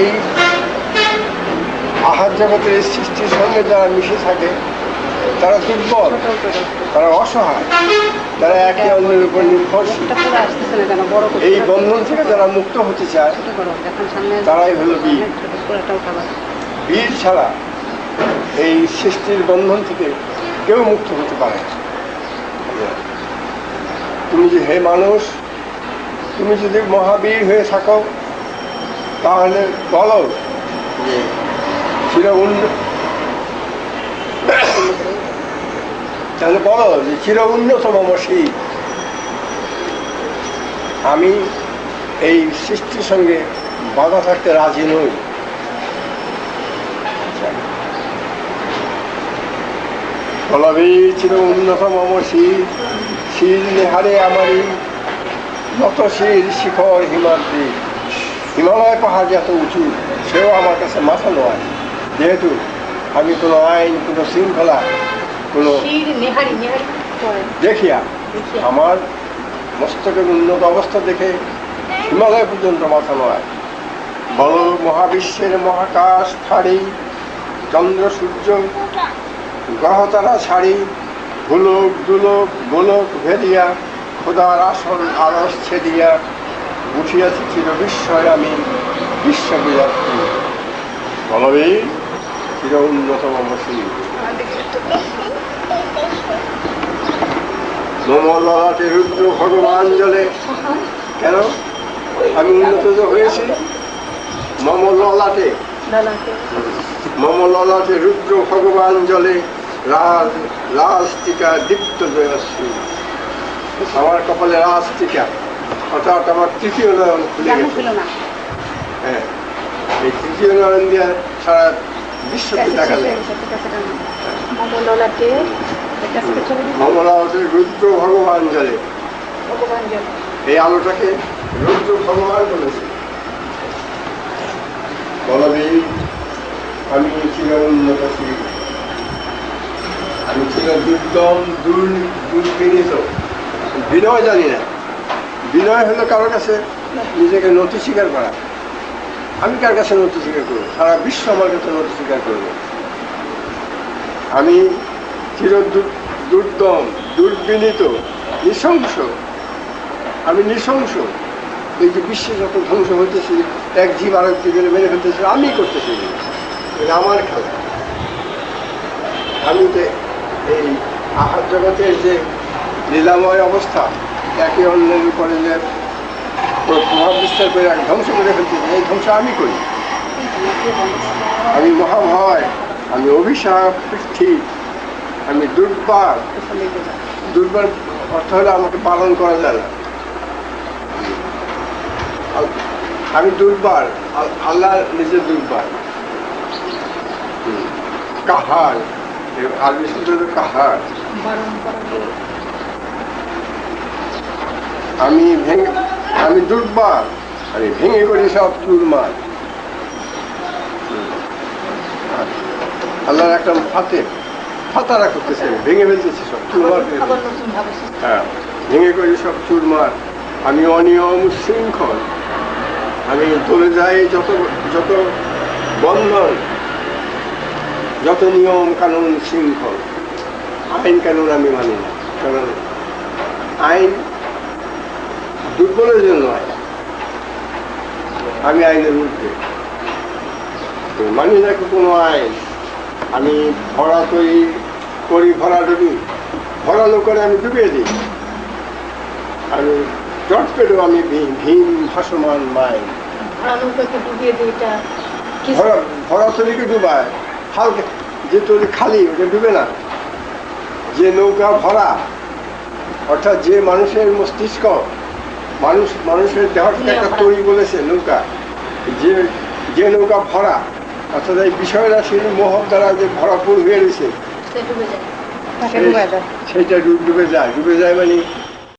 এই আহার জগতের এই সৃষ্টির সঙ্গে যারা মিশে থাকে তারা দুর্বল তারা অসহায় তারা একে অন্যের উপর নির্ভরশীল। এই বন্ধন থেকে যারা মুক্ত হতে চায় তারাই হলো বীর। বীর ছাড়া এই সৃষ্টির বন্ধন থেকে কেউ মুক্ত হতে পারে তুমি যে হে মানুষ তুমি যদি মহাবীর হয়ে থাকো তাহলে বলো। যে তাহলে বলো যে চির উন্নত মম আমি এই সৃষ্টির সঙ্গে বাধা থাকতে রাজি নই। ফলবী চির উন্নত মম শির শির নেহারে আমারই নত শির শিখর হিমাদ্রি। হিমালয় পাহাড় যে এত উঁচু সেও আমার কাছে মাথা নয় যেহেতু আমি কোনো আইন কোনো শৃঙ্খলা কোনো দেখিয়া। আমার মস্তকের উন্নত অবস্থা দেখে হিমালয় পর্যন্ত মাথা নয় বল মহাবিশ্বের মহাকাশ ফাড়ি চন্দ্র সূর্য গ্রহতারা ছাড়ি ভুলোক দুলোক গোলক ভেদিয়া খোদার আসন আলস ছেদিয়া উঠিয়াছি চির বিস্ময় আমি বিশ্ববিরাত্রী বলবীর চির উন্নতম মসির মমলাটে রুদ্র ভগবান জলে। কেন? আমি উন্নত হয়েছি। মম ললাটে লালাকে মম ললাটে রুদ্র ভগবান জলে রাজ রাজ টিকা দীপ্ত জয়শ্রী। আমার কপালে রাজ টিকা। অর্থাৎ আমার তৃতীয় নয়ন খুলে গেছে। হ্যাঁ এই তৃতীয় নয়ন দিয়ে সারা বিশ্বকে দেখা যায় মমলাটে রুদ্র ভগবান জলে এই আলোটাকে রুদ্র ভগবান বলেছে। বলবি আমি চির উন্নত ছিল। আমি ছিল দুর্দম দূর দুর্বিনীত বিনয় জানি না। বিনয় হলো কারোর কাছে নিজেকে নথি স্বীকার করা। আমি কার কাছে নথি স্বীকার করব? সারা বিশ্ব আমার কাছে নথি স্বীকার করবে। আমি চির দুর্দম, দুর্বিনীত, নৃশংস। আমি নৃশংস। এই যে বিশ্বে যত ধ্বংস হইতেছে, এক জীব আর একটি গেলে মেরে ফেলতেছে, আমি করতেছি। আমার খেলা। আমি যে এই আহার জগতের যে লীলাময় অবস্থা একে অন্যের উপরে প্রভাব বিস্তার করে এক ধ্বংস করে ফেলতেছে এই ধ্বংস আমি করি। আমি মহাভয় আমি অভিশাপ পৃথ্বী আমি দুর্বার। দুর্বার অর্থ হলে আমাকে পালন করা যায় না আমি দুর্বার আল্লাহ নিজে দুর্বার। কাহার এ আরবি শব্দ কাহার। আমি ভেঙে, আমি দুর্বার আমি ভেঙে করি সব চুরমার। আল্লাহর একটা ফাতে, ফাতারা করতেছে, ভেঙে ফেলতেছে সব চুরমার। হ্যাঁ ভেঙে করি সব চুরমার। আমি অনিয়ম শৃঙ্খল আমি চলে যাই যত যত বন্ধন, যত নিয়ম কানুন শৃঙ্খল আইন কানুন আমি মানি না, কারণ আইন দুর্বলের জন্য। আমি আইনের তো মানি না কোনো আইন? আমি ভরা তৈরি করি ভরা ডুবি ভরালো করে আমি ডুবিয়ে দিই। আমি জট পেলেও আমি ভীম ভাসমান মাই ভরা নৌকাকে ডুবিয়ে দিই কি? ভরা ভরা তৈরিকে ডুবায়। হালকা যে তৈরি খালি ওটা ডুবে না। যে নৌকা ভরা অর্থাৎ যে মানুষের মস্তিষ্ক মানুষ মানুষের দেহটা একটা তৈরি বলেছে নৌকা। যে যে নৌকা ভরা অর্থাৎ এই বিষয়টা সেই মোহ দ্বারা যে ভরাপুর হয়ে রয়েছে সেটা ডুবে যায়। ডুবে যায় মানে